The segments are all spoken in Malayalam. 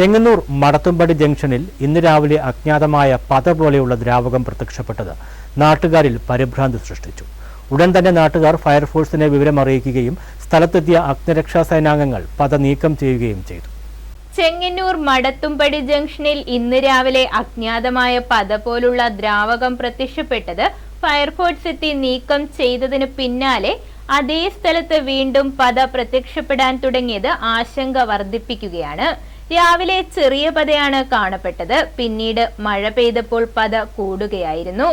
ചെങ്ങന്നൂർ മടത്തുംപടി ജംഗ്ഷനിൽ ഇന്ന് രാവിലെ അജ്ഞാതമായ പത പോലെയുള്ള ദ്രാവകം പ്രത്യക്ഷപ്പെട്ടത് നാട്ടുകാരിൽ പരിഭ്രാന്തി സൃഷ്ടിച്ചു. ഉടൻ തന്നെ നാട്ടുകാർ ഫയർഫോഴ്സിനെ വിവരം അറിയിക്കുകയും സ്ഥലത്തെത്തിയ അഗ്നിരക്ഷാ സേനാംഗങ്ങൾ പത നീക്കം ചെയ്യുകയും ചെയ്തു. ചെങ്ങന്നൂർ മടത്തുംപടി ജംഗ്ഷനിൽ ഇന്ന് രാവിലെ അജ്ഞാതമായ പത പോലുള്ള ദ്രാവകം പ്രത്യക്ഷപ്പെട്ടത് ഫയർഫോഴ്സ് എത്തി നീക്കം ചെയ്തതിന് പിന്നാലെ അതേ സ്ഥലത്ത് വീണ്ടും പത പ്രത്യക്ഷപ്പെടാൻ തുടങ്ങിയത് ആശങ്ക വർദ്ധിപ്പിക്കുകയാണ്. രാവിലെ ചെറിയ പതയാണ് കാണപ്പെട്ടത്. പിന്നീട് മഴ പെയ്തപ്പോൾ പത കൂടുകയായിരുന്നു.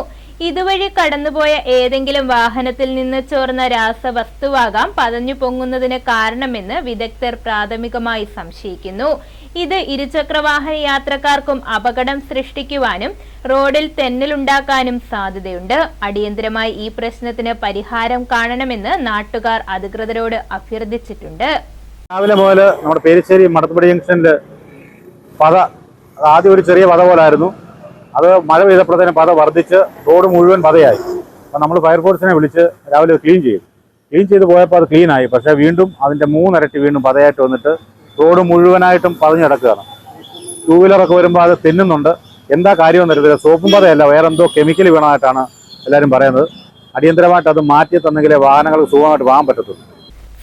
ഇതുവഴി കടന്നുപോയ ഏതെങ്കിലും വാഹനത്തിൽ നിന്ന് ചോർന്ന രാസവസ്തുവാകാം പതഞ്ഞു പൊങ്ങുന്നതിന് കാരണമെന്ന് വിദഗ്ധർ പ്രാഥമികമായി സംശയിക്കുന്നു. ഇത് ഇരുചക്രവാഹന യാത്രക്കാർക്കും അപകടം സൃഷ്ടിക്കുവാനും റോഡിൽ തെന്നലുണ്ടാക്കാനും സാധ്യതയുണ്ട്. അടിയന്തരമായി ഈ പ്രശ്നത്തിന് പരിഹാരം കാണണമെന്ന് നാട്ടുകാർ അധികൃതരോട് അഭ്യർത്ഥിച്ചിട്ടുണ്ട്. രാവിലെ മുതൽ നമ്മുടെ പേരിശ്ശേരി മടത്തുപടി ജംഗ്ഷനിൽ പത ആദ്യം ഒരു ചെറിയ പത പോലായിരുന്നു. അത് മഴ പെയ്തപ്പോഴത്തേനും പത വർദ്ധിച്ച് റോഡ് മുഴുവൻ പതയായി. അപ്പം നമ്മൾ ഫയർഫോഴ്സിനെ വിളിച്ച് രാവിലെ ക്ലീൻ ചെയ്തു. ക്ലീൻ ചെയ്ത് പോയപ്പോൾ അത് ക്ലീനായി പക്ഷേ വീണ്ടും അതിന്റെ മൂന്നിരട്ടി വീണ്ടും പതയായിട്ട് വന്നിട്ട് റോഡ് മുഴുവനായിട്ടും പതഞ്ഞു കിടക്കുകയാണ്. ടൂ വീലറൊക്കെ വരുമ്പോൾ അത് തെന്നുന്നുണ്ട്. എന്താ കാര്യമെന്ന് അറിയത്തില്ല. സോപ്പും പതയല്ല. വേറെ എന്തോ കെമിക്കൽ വീണതായിട്ടാണ് എല്ലാവരും പറയുന്നത്. അടിയന്തരമായിട്ട് അത് മാറ്റി തന്നെങ്കിലേ വാഹനങ്ങൾക്ക് സുഖമായിട്ട് പോകാൻ പറ്റത്തുള്ളൂ.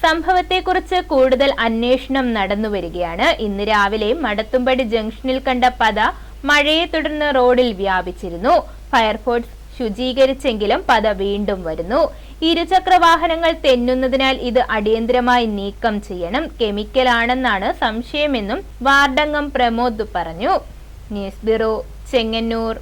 സംഭവത്തെക്കുറിച്ച് കൂടുതൽ അന്വേഷണം നടന്നു വരികയാണ്. ഇന്ന് രാവിലെ മടത്തുംപടി ജംഗ്ഷനിൽ കണ്ട പത മഴയെ തുടർന്ന് റോഡിൽ വ്യാപിച്ചിരുന്നു. ഫയർഫോഴ്സ് ശുചീകരിച്ചെങ്കിലും പത വീണ്ടും വരുന്നു. ഇരുചക്ര വാഹനങ്ങൾ തെന്നുന്നതിനാൽ ഇത് അടിയന്തരമായി നീക്കം ചെയ്യണം. കെമിക്കൽ കെമിക്കലാണെന്നാണ് സംശയമെന്നും വാർഡംഗം പ്രമോദ് പറഞ്ഞു. News bureau Chengannur.